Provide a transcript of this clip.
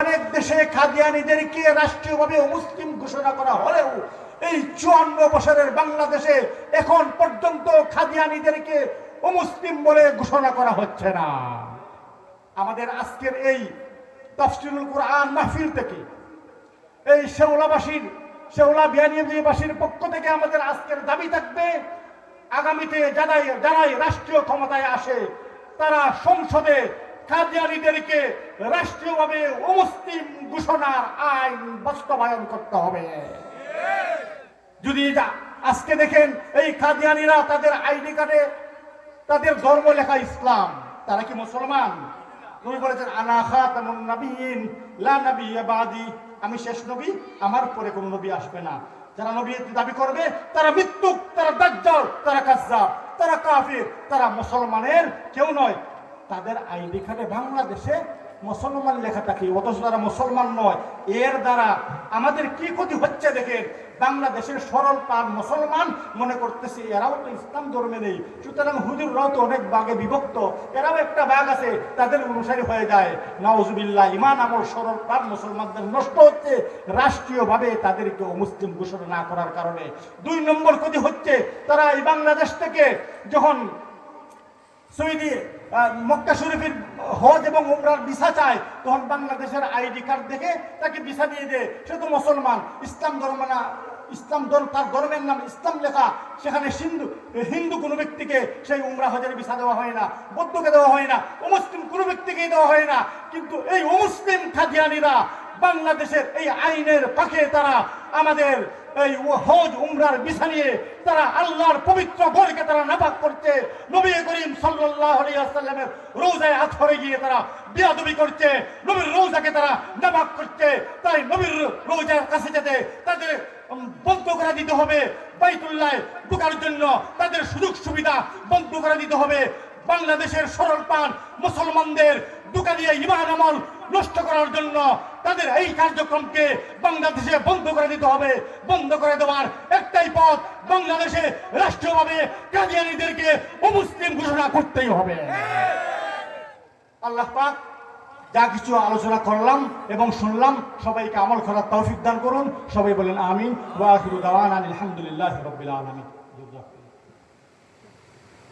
অনেক দেশে খাদিয়ানিদেরকে রাষ্ট্রীয়ভাবে মুসলিম ঘোষণা করা হলেও এই চুয়ান্ন বছরের বাংলাদেশে এখন পর্যন্ত খাদিয়ানিদেরকে অমুসলিম বলে ঘোষণা করা হচ্ছে না। আমাদের আজকের এই তফসিলুল কোরআন মাহফিল থেকে, এই শেওলাবাসীর, শেওলা বিয়ানীবাসীর পক্ষ থেকে আমাদের আজকের দাবি থাকবে, আগামীতে যারাই যারাই রাষ্ট্রীয় ক্ষমতায় আসে, তারা সংসদে কাদিয়ানিদেরকে রাষ্ট্রীয়ভাবে অমুসলিম ঘোষণার আইন বাস্তবায়ন করতে হবে। যদি যা- আজকে দেখেন, এই কাদিয়ানিরা তাদের আইডি কার্ডে তাদের ধর্ম লেখা ইসলাম। তারা কি মুসলমান? নবী বলেছেন, আনা খাতামুন নাবিয়িন লা নাবিয়্যা বাদি। আমি শেষ নবী, আমার পরে কোনো নবী আসবে না। যারা নবী দাবি করবে, তারা মৃত্যুক, তারা দাজ্জাল, তারা কাজ্জাব, তারা কাফির, তারা মুসলমানের কেউ নয়। তাদের আইডি কার্ডে বাংলাদেশে মুসলমান লেখা থাকে, অথচ তারা মুসলমান নয়। এর দ্বারা আমাদের কি ক্ষতি হচ্ছে দেখেন? বাংলাদেশের সরল পান মুসলমান মনে করতেছে, এরাও তো ইসলাম ধর্মে নেই। সুতরাং হুজুররাও তো অনেক বাঘে বিভক্ত। এরাও একটা বাঘ আছে, তাদের অনুসারী হয়ে যায়। নওয়াজুবিল্লাহ ইমান, আমল, সরল পান মুসলমানদের নষ্ট হচ্ছে। রাষ্ট্রীয়ভাবে তাদেরকে মুসলিম ঘোষণা না করার কারণে। দুই নম্বর ক্ষতি হচ্ছে, তারা এই বাংলাদেশ থেকে যখন সৌদি মক্কা শরীফের হজ এবং উমরার ভিসা চায়, তখন বাংলাদেশের আইডি কার্ড দেখে তাকে ভিসা দিয়ে দেয়। সে তো মুসলমান। ইসলাম ধর্ম না, ইসলাম ধর্ম, তার ধর্মের নাম ইসলাম লেখা। সেখানে হিন্দু হিন্দু কোনো ব্যক্তিকে সেই উমরা হজের ভিসা দেওয়া হয় না, বৌদ্ধকে দেওয়া হয় না, অমুসলিম কোনো ব্যক্তিকেই দেওয়া হয় না। কিন্তু এই অমুসলিম খাদিয়ানিরা বাংলাদেশের এই আইনের পাখে তারা আমাদের এই হজ উমরার বিছা নিয়ে তারা আল্লাহর পবিত্র ঘরকে তারা নাপাক করছে। নবী করিম আলাইহি রোজায় ধরে গিয়ে তারা বিয়াদবি করছে। নবীর রোজাকে তারা নাপাক করছে। তাই নবীর রোজার কাছে যেতে তাদের বন্ধ করে দিতে হবে। বাইতুল্লাহ ঢোকার জন্য তাদের সুযোগ সুবিধা বন্ধ করে দিতে হবে। বাংলাদেশের সরল পান মুসলমানদের দুকা দিয়ে ইমান আমল নষ্ট করার জন্য তাদের এই কার্যক্রমকে বাংলাদেশে বন্ধ করে দিতে হবে। বন্ধ করে দেওয়ার একটাই পথ বাংলাদেশে রাষ্ট্রীয়ভাবে কাদিয়ানিদেরকে অমুসলিম ঘোষণা করতেই হবে। আল্লাহ পাক যা কিছু আলোচনা করলাম এবং শুনলাম, সবাইকে আমল করার তৌফিক দান করুন। সবাই বলেন আমিন। আলহামদুলিল্লাহি আলামিন।